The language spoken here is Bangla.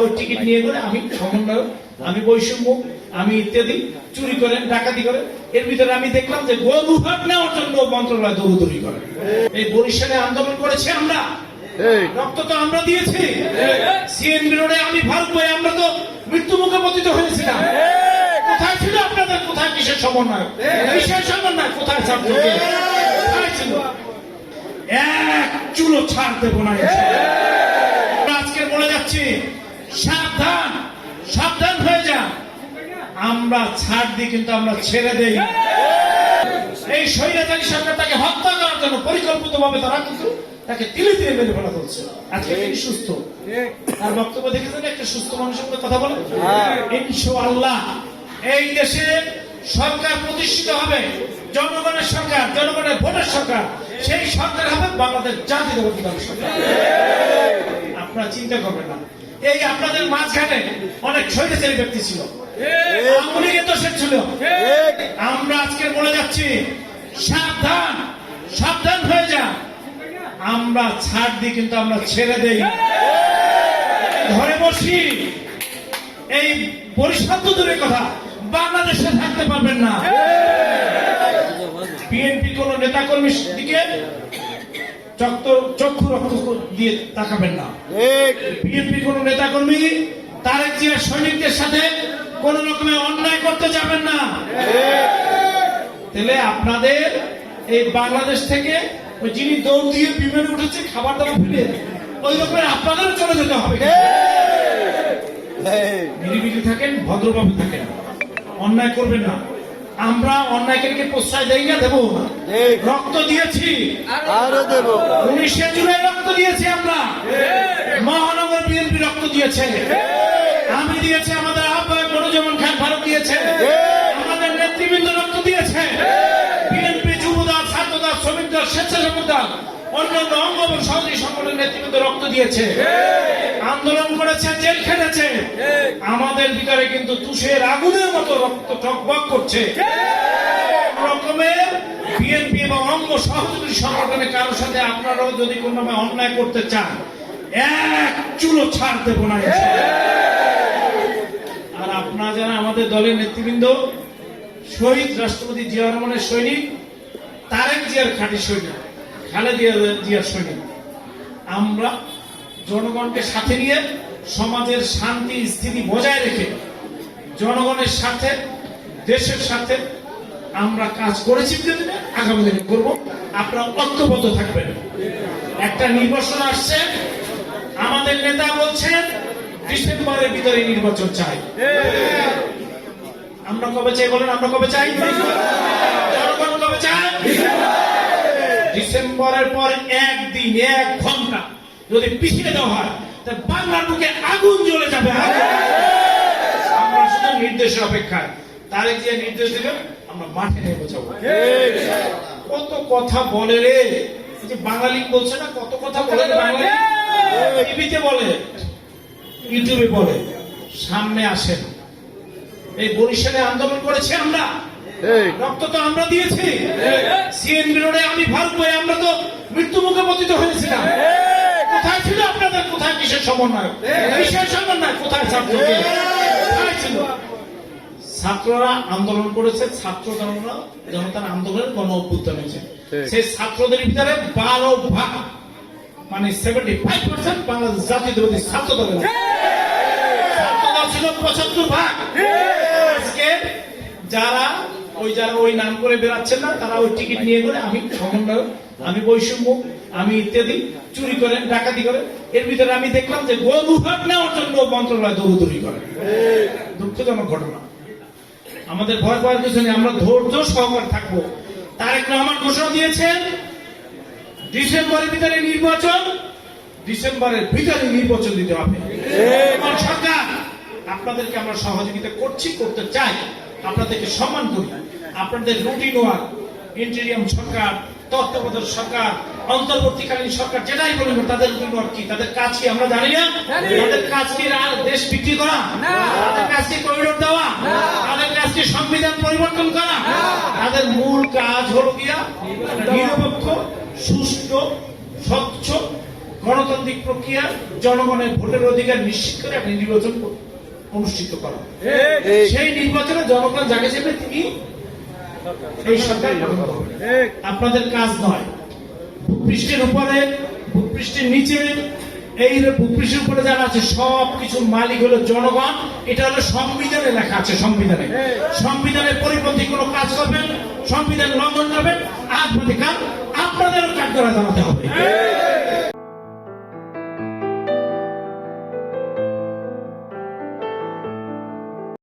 ওই টিকিট নিয়ে করে আমি সমন্বয় আমি বৈষম্য আমি ইত্যাদি চুরি করেন ডাকাতি করেন। এর ভিতরে আমি দেখলাম যে গরু ভাগ নেওয়ার জন্য মন্ত্রণালয় দৌড়দৌড়ি করে। এই বরিশালে আন্দোলন করেছি আমরা। রক্ত তো আমরা দিয়েছি। সিএনবি রোডে আমি ভারত ভাই আমরা তো মৃত্যু মুখে পতিত হয়েছিলাম। কোথায় ছিল আপনাদের? কোথায় কিসের সমন্বয়? কিসের সমন্বয়? কোথায় ছাত্র ছিল? এক চুলো ছাড় দেবো না আজকে বলে যাচ্ছি সাবধান সাবধান হয়ে যান আমরা ছাড় দিই কিন্তু আমরা ছেড়ে দেই। এই স্বৈরাচারী সরকার তাকে হত্যা করার জন্য পরিকল্পিত ভাবে তারা কিন্তু তাকে তিলে তিলে মেরে ফেলা হচ্ছে। আজকে তিনি সুস্থ? তার বক্তব্য দেখেছেন একটা সুস্থ মানুষের সঙ্গে কথা বলে ইনশাআল্লাহ। এই দেশে সরকার প্রতিষ্ঠিত হবে জনগণের সরকার জনগণের ভোটের সরকার। সেই সরকার হবে বাংলাদেশ দল সরকার। আপনারা চিন্তা করবেন না। এই আপনাদের মাঝখানে অনেক স্বৈরাচারী ব্যক্তি ছিল। আওয়ামী লীগের দোষের ছিল। আমরা আজকে বলে যাচ্ছি সাবধান সাবধান হয়ে যান আমরা ছাড় দিই কিন্তু আমরা ছেড়ে দেই। ঘরে বসি। এই বরিশাল তো দূরের কথা বাংলাদেশে থাকতে পারবেন না। বিএনপি কোন নেতা কর্মীর দিকে চক্ষু রক্ত দিয়ে তাকাবেন না। বিএনপি কোন নেতা কর্মী তারেক জিয়ার সৈনিকদের সাথে কোন রকমের অন্যায় করতে যাবেন না। তাহলে আপনাদের এই বাংলাদেশ থেকে ওই যিনি দৌড় দিয়ে বিমানে উঠেছে খাবার দাবার ফেলে ওই রকমের আপনাদেরও চলে যেতে হবে। নিরিবিলি থাকেন ভদ্রভাবে থাকেন। অন্যায় করবেন না। আমরা অন্যায়কে প্রশ্রয় দেই না দেবো না। রক্ত দিয়েছি। আরও দেব। উনিশে জুলাই রক্ত দিয়েছি আমরা। মহানগর বিএনপি রক্ত দিয়েছে। আমি দিয়েছি আমাদের আহ্বায়ক মনোজমন খান ভারত দিয়েছে। আমাদের নেতৃবৃন্দ রক্ত দিয়েছে। বিএনপি যুবদল ছাত্রদল শ্রমিকদার স্বেচ্ছাসেবক দল অন্যান্য অঙ্গ এবং সহযোগী সংগঠনের নেতৃবৃন্দ রক্ত দিয়েছে। আন্দোলন করেছে, জেল খেটেছে। আমাদের ভিতরে কিন্তু তুষের আগুনের মতো রক্ত টকবক করছে। রকমের বিএনপি এবং অঙ্গ সহযোগী সংগঠনের কারোর সাথে আপনারাও যদি কোনো অন্যায় করতে চান, এক চুলো ছাড় দেবো না আর আপনারা যারা আমাদের দলের নেতৃবৃন্দ, শহীদ রাষ্ট্রপতি জিয়া রহমানের সৈনিক, তারেক জিয়ার খাঁটি সৈনিক। খালেদিয়া জিয়ার সৈনিক আমরা জনগণকে সাথে নিয়ে সমাজের শান্তি, স্থিতি বজায় রেখে জনগণের সাথে, দেশের সাথে আমরা কাজ করেছি আগামী দিনে করব। আপনারা ঐক্যবদ্ধ থাকবেন। একটা নির্বাচন আসছে। আমাদের নেতা বলছেন, ডিসেম্বরের ভিতরে নির্বাচন চাই। আমরা কবে চাই বলেন? আমরা কবে চাই? ডিসেম্বরের পর একদিন এক ঘণ্টা যদি পিছিয়ে দেওয়া হয় তা বাংলার বুকে আগুন জ্বলে যাবে। আগুন। আমরা শুধু নির্দেশের অপেক্ষায়। তারে যে নির্দেশ দেবেন আমরা মাঠে নেমে যাব। কত কথা বলে রে। যে বাঙালি বলছে না কত কথা বলে বাঙালি টিভিতে বলে ইউটিউবে বলে সামনে আসেন এই বরিশালে আন্দোলন করেছি আমরা। রক্ত তো আমরা দিয়েছি। সিএনবি রোডে আমি ভারত ভাই আমরা তো মৃত্যু মুখে পতিত হয়েছিলাম। কোথায় ছিল আপনাদের? কোথায় কিসের সমন্বয় কিসের সমন্বয় কোথায় ছাত্র কোথায় ছিল? ছাত্ররা আন্দোলন করেছে ছাত্র জনতা জনতার আন্দোলনের গণ অভ্যুত্থান হয়েছে। সেই ছাত্রদের ভিতরে বারো ভাগ মানে সেভেন্টি ফাইভ পার্সেন্ট বাংলাদেশ জাতীয়তাবাদী ছাত্র দলের। ছাত্র দল ছিল পঁচাত্তর ভাগ। আজকে যারা ওই যারা ওই নাম করে বেরাচ্ছেন না তারা ওই টিকিট নিয়ে করে আমি সমন্বয় আমি বৈষম্য আমি ইত্যাদি চুরি করেন ডাকাতি করেন। এর ভিতরে আমি দেখলাম যে গরু ভাগ নেওয়ার জন্য মন্ত্রণালয় দৌড়দৌড়ি করে। দুঃখজনক ঘটনা। আমাদের ভয় পাওয়ার কিছু নেই আমরা ধৈর্য সহকারে থাকব। তারেক রহমান ঘোষণা দিয়েছেন ডিসেম্বরের ভিতরে নির্বাচন ডিসেম্বরের ভিতরে নির্বাচন দিতে হবে। সরকার আপনাদেরকে আমরা সহযোগিতা করছি করতে চাই। আপনাদেরকে সম্মান করি। আপনাদের রুটিন ওয়ার্ক ইন্টেরিয়াম সরকার তত্ত্বাবধায়ক সরকার অন্তর্বর্তীকালীন সরকার যেটাই বলুন তাদের রুটিন ওয়ার্ক কি তাদের কাজ কি আমরা জানি না? তাদের কাজ কি দেশ বিক্রি করা? তাদের কাজ কি করিডোর দেওয়া? তাদের কাজ কি সংবিধান পরিবর্তন করা? তাদের মূল কাজ হলো গিয়া নিরপেক্ষ। সুষ্ঠু স্বচ্ছ গণতান্ত্রিক প্রক্রিয়া জনগণের ভোটের অধিকার নিশ্চিত করে আপনি নির্বাচন অনুষ্ঠিত করেন। সেই নির্বাচনে জনগণ যাকে যাবে তিনি এই সরকার গঠন করবেন। আপনাদের কাজ নয়। ভূপৃষ্ঠের উপরে ভূপৃষ্ঠের নিচে এই ভূপৃষ্ঠের উপরে যারা আছে সব কিছুর মালিক হলো জনগণ। এটা হলো সংবিধানে লেখা আছে সংবিধানে। সংবিধানের পরিপন্থী কোনো কাজ করবেন সংবিধান লঙ্ঘন করবেন আপনাদের কাজ আপনাদেরও কাজ করা জানাতে হবে।